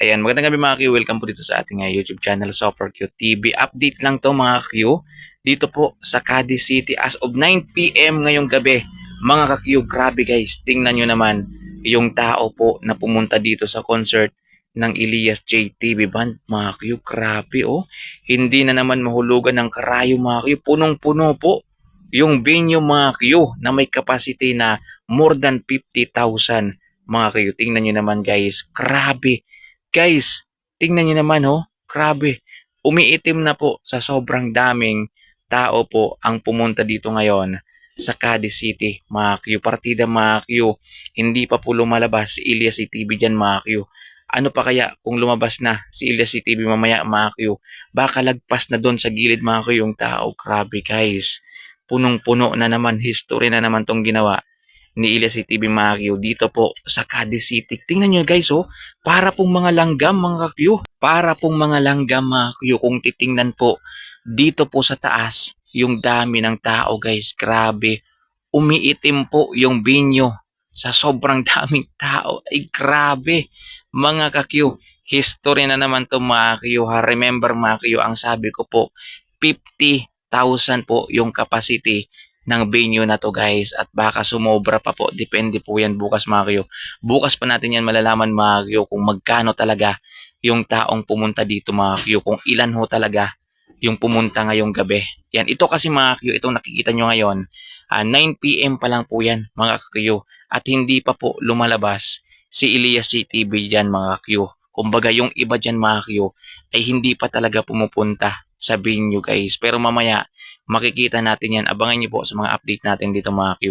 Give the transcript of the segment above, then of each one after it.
Ayan, magandang gabi mga Q. Welcome po dito sa ating uh, YouTube channel, Super Q TV. Update lang to mga Q. Dito po sa Cadiz City as of 9pm ngayong gabi. Mga ka-Q, grabe guys. Tingnan nyo naman yung tao po na pumunta dito sa concert ng Elias JTV Band. Mga Q, grabe oh. Hindi na naman mahulugan ng karayo mga Q. Punong-puno po yung venue mga Q na may capacity na more than 50,000 mga Q. Tingnan nyo naman guys. Grabe. Guys, tingnan nyo naman oh. Grabe. Umiitim na po sa sobrang daming tao po ang pumunta dito ngayon sa Cadiz City, mga Q. Partida mga Q. Hindi pa po lumalabas si Elias CTV dyan mga Q. Ano pa kaya kung lumabas na si Elias CTV mamaya mga Q? Baka lagpas na doon sa gilid mga Q yung tao. Grabe guys. Punong-puno na naman. History na naman tong ginawa ni Elias CTV mga Q dito po sa Cadiz City. Tingnan nyo guys oh. Para pong mga langgam mga Q. Para pong mga langgam mga Q. Kung titingnan po dito po sa taas yung dami ng tao guys. Grabe. Umiitim po yung binyo sa sobrang daming tao. Ay grabe. Mga ka-Q. History na naman to mga Q. Ha? Remember mga Q, ang sabi ko po, 50,000 po yung capacity ng venue na to guys. At baka sumobra pa po. Depende po yan bukas mga Q. bukas pa natin yan malalaman mga Q kung magkano talaga yung taong pumunta dito mga Q kung ilan ho talaga yung pumunta ngayong gabi. Yan. Ito kasi mga Q itong nakikita nyo ngayon. Ah, 9pm pa lang po yan mga Q. At hindi pa po lumalabas si Elias JTV dyan mga Q. Kumbaga yung iba dyan mga Q ay hindi pa talaga pumupunta sa venue guys pero mamaya makikita natin yan. Abangan nyo po sa mga update natin dito mga Q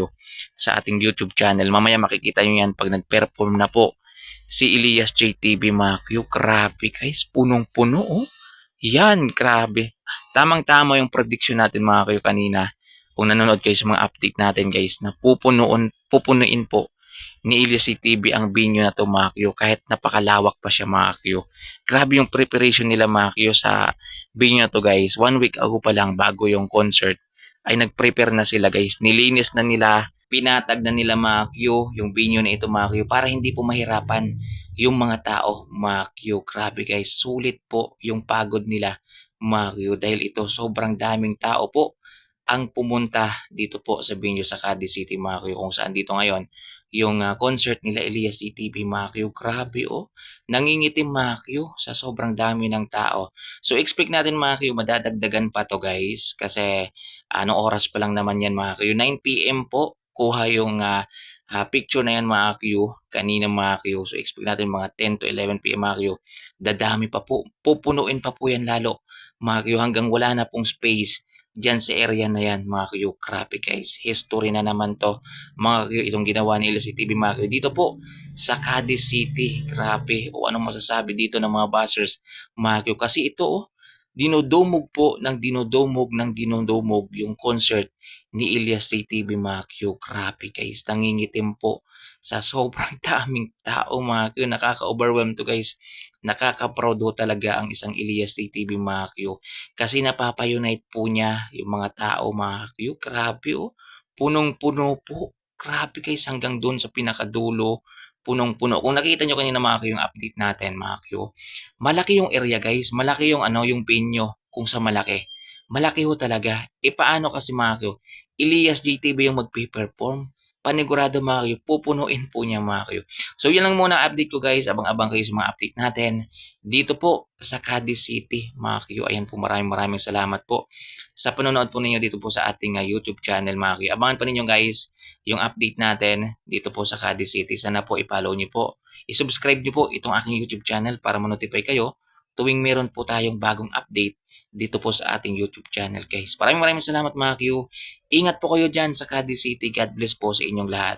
sa ating YouTube channel. Mamaya makikita nyo yan pag nag-perform na po si Elias JTV mga Q. Grabe guys, punong-puno oh. Yan, grabe. Tamang-tama yung prediction natin mga Q kanina. Kung nanonood kayo sa mga update natin guys na pupunuin, pupunuin po ni Elias TV ang venue na to mga kahit napakalawak pa siya mga Q. Grabe yung preparation nila mga sa venue na to guys. One week ago pa lang bago yung concert ay nag-prepare na sila guys. Nilinis na nila, pinatag na nila mga yung venue na ito mga para hindi po mahirapan yung mga tao mga. Grabe guys, sulit po yung pagod nila mga dahil ito sobrang daming tao po ang pumunta dito po sa venue sa Cadiz City mga Q kung saan dito ngayon yung uh, concert nila Elias ETV Q. Grabe oh. Nangingitim Q sa sobrang dami ng tao. So expect natin Q madadagdagan pa to guys kasi anong oras pa lang naman yan Q. 9pm po kuha yung uh, uh, picture na yan Q kanina Q. So expect natin mga 10 to 11 pm mga Q. Dadami pa po. Pupunuin pa po yan lalo Q hanggang wala na pong space dyan sa area na yan mga Q. Grabe guys, history na naman to mga Q. Itong ginawa ni LC TV mga Q. Dito po sa Cadiz City. Grabe. O anong masasabi dito ng mga buzzers mga Q. Kasi ito oh, dinodumog po ng dinodumog ng dinodumog yung concert ni Elias TV mga Q. Grabe guys, nangingitim po sa sobrang daming tao mga Q. Nakaka-overwhelm to guys. Nakaka-proud talaga ang isang Elias TV mga Q. Kasi napapa-unite po niya yung mga tao mga Q. Grabe oh. Punong-puno po. Grabe guys hanggang doon sa pinakadulo. Punong-puno. Kung nakita nyo kanina mga Q yung update natin mga Q. Malaki yung area guys. Malaki yung ano yung pinyo kung sa malaki. Malaki ho talaga. E paano kasi mga Q? Elias JTV yung magpe-perform panigurado mga kayo, pupunuin po niya mga kayo. So yun lang muna update ko guys, abang-abang kayo sa mga update natin dito po sa Cadiz City mga kayo. Ayan po maraming maraming salamat po sa panonood po ninyo dito po sa ating uh, YouTube channel mga kayo. Abangan pa ninyo guys yung update natin dito po sa Cadiz City. Sana po i-follow niyo po. I-subscribe niyo po itong aking YouTube channel para ma-notify kayo tuwing meron po tayong bagong update dito po sa ating YouTube channel guys. Maraming maraming salamat mga Q. Ingat po kayo dyan sa Cadiz City. God bless po sa inyong lahat.